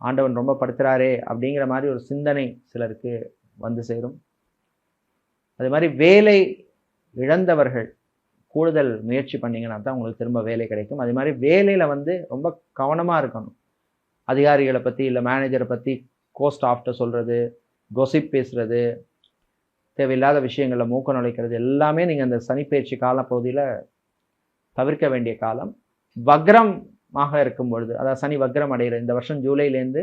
ஆண்டவன் ரொம்ப படுத்துறாரே அப்படிங்கிற மாதிரி ஒரு சிந்தனை சிலருக்கு வந்து சேரும். அதே மாதிரி வேலை இழந்தவர்கள் கூடுதல் முயற்சி பண்ணிங்கன்னா தான் உங்களுக்கு திரும்ப வேலை கிடைக்கும். அதே மாதிரி வேலையில் வந்து ரொம்ப கவனமாக இருக்கணும். அதிகாரிகளை பற்றி இல்லை மேனேஜரை பற்றி கோஸ்ட் ஆஃப்டர் சொல்கிறது கொசிப் பேசுகிறது தேவையில்லாத விஷயங்களில் மூக்க நுழைக்கிறது எல்லாமே நீங்கள் அந்த சனிப்பயிற்சி காலப்பகுதியில் தவிர்க்க வேண்டிய காலம். வக்ரம் மாக இருக்கும் பொழுது அதாவது சனி வக்ரம் அடைகிற இந்த வருஷம் ஜூலைலேருந்து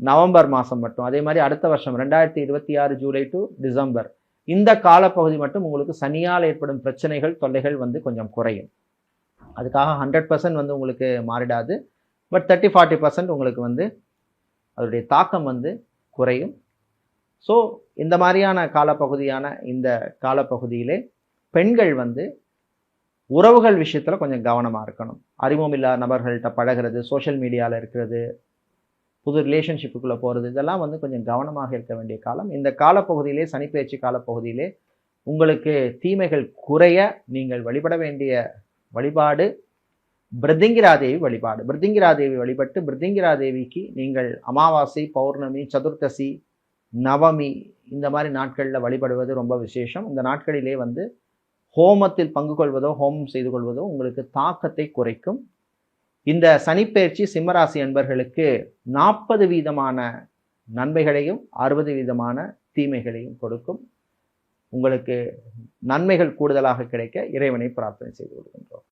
நவம்பர் மாதம் மட்டும். அதே மாதிரி அடுத்த வருஷம் ரெண்டாயிரத்தி இருபத்தி ஆறு ஜூலை டு டிசம்பர். இந்த காலப்பகுதி மட்டும் உங்களுக்கு சனியால் ஏற்படும் பிரச்சனைகள் தொல்லைகள் வந்து கொஞ்சம் குறையும். அதுக்காக ஹண்ட்ரட் பர்சன்ட் வந்து உங்களுக்கு மாறிடாது. பட் தேர்ட்டி ஃபார்ட்டி பர்சன்ட் உங்களுக்கு வந்து அதனுடைய தாக்கம் வந்து குறையும். ஸோ இந்த மாதிரியான காலப்பகுதியான இந்த காலப்பகுதியிலே பெண்கள் வந்து உறவுகள் விஷயத்தில் கொஞ்சம் கவனமாக இருக்கணும். அறிமுகம் இல்லாத நபர்கள்ட்ட பழகிறது சோஷியல் மீடியாவில் இருக்கிறது புது ரிலேஷன்ஷிப்புக்குள்ளே போகிறது இதெல்லாம் வந்து கொஞ்சம் கவனமாக இருக்க வேண்டிய காலம். இந்த காலப்பகுதியிலே சனிப்பெயர்ச்சி காலப்பகுதியிலே உங்களுக்கு தீமைகள் குறைய நீங்கள் வழிபட வேண்டிய வழிபாடு பிருத்திங்கிராதேவி வழிபாடு. பிருதிங்கிராதேவி வழிபட்டு பிருதிங்கிராதேவிக்கு நீங்கள் அமாவாசை பௌர்ணமி சதுர்த்தசி நவமி இந்த மாதிரி நாட்களில் வழிபடுவது ரொம்ப விசேஷம். இந்த நாட்களிலே வந்து ஹோமத்தில் பங்கு கொள்வதோ ஹோமம் செய்து கொள்வதோ உங்களுக்கு தாக்கத்தை குறைக்கும். இந்த சனிப்பெயர்ச்சி சிம்மராசி அன்பர்களுக்கு நாற்பது வீதமான நன்மைகளையும் அறுபது வீதமான தீமைகளையும் கொடுக்கும். உங்களுக்கு நன்மைகள் கூடுதலாக கிடைக்க இறைவனை பிரார்த்தனை செய்து கொள்கின்றோம்.